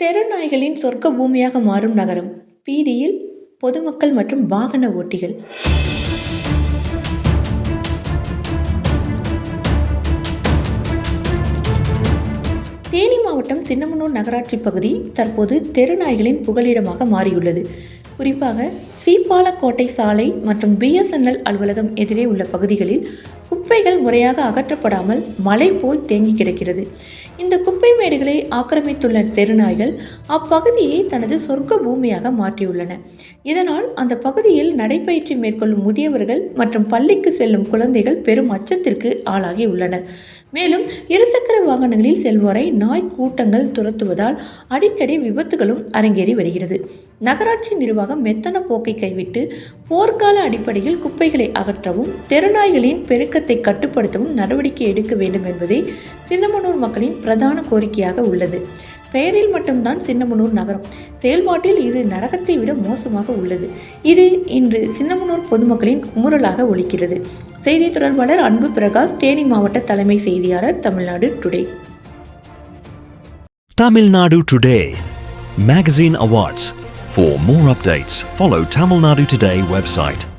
தெருநாய்களின் சொர்க்க பூமியாக மாறும் நகரம் பீதியில் பொதுமக்கள் மற்றும் வாகன ஓட்டிகள். தேனி மாவட்டம் சின்னமனூர் நகராட்சி பகுதி தற்போது தெருநாய்களின் புகலிடமாக மாறியுள்ளது. குறிப்பாக சீப்பாலக்கோட்டை சாலை மற்றும் பிஎஸ்என்எல் அலுவலகம் எதிரே உள்ள பகுதிகளில் குப்பைகள் முறையாக அகற்றப்படாமல் மலை போல் தேங்கி கிடக்கிறது. இந்த குப்பை மேடுகளை ஆக்கிரமித்துள்ள தெருநாய்கள் அப்பகுதியை தனது சொர்க்க பூமியாக மாற்றியுள்ளன. இதனால் அந்த பகுதியில் நடைபயிற்சி மேற்கொள்ளும் முதியவர்கள் மற்றும் பள்ளிக்கு செல்லும் குழந்தைகள் பெரும் அச்சத்திற்கு ஆளாகி உள்ளனர். மேலும் இருசக்கர வாகனங்களில் செல்வோரை நாய் கூட்டங்கள் துரத்துவதால் அடிக்கடி விபத்துகளும் அரங்கேறி வருகிறது. நகராட்சி நிர்வாகம் மெத்தன போக்கை கைவிட்டு போர்க்கால அடிப்படையில் குப்பைகளை அகற்றவும் தெருநாய்களின் பெருக்கத்தை கட்டுப்படுத்தவும் நடவடிக்கை எடுக்க வேண்டும் என்பதே சின்னமனூர் மக்களின் பிரதான கோரிக்கையாக உள்ளது. பெயரில் மட்டும்தான் சின்னமனூர் நகரம். செயல்பாட்டில் இது நரகத்தை விட மோசமாக உள்ளது. இது இன்று சின்னமனூர் பொதுமக்களின் குமுறலாக ஒலிக்கிறது. செய்தி தொடர்பாளர் அன்பு பிரகாஷ் தேனி மாவட்ட தலைமை செய்தியாளர் Tamil Nadu today. Tamil Nadu today. Magazine awards Awards. For more updates, follow Tamil Nadu Today website.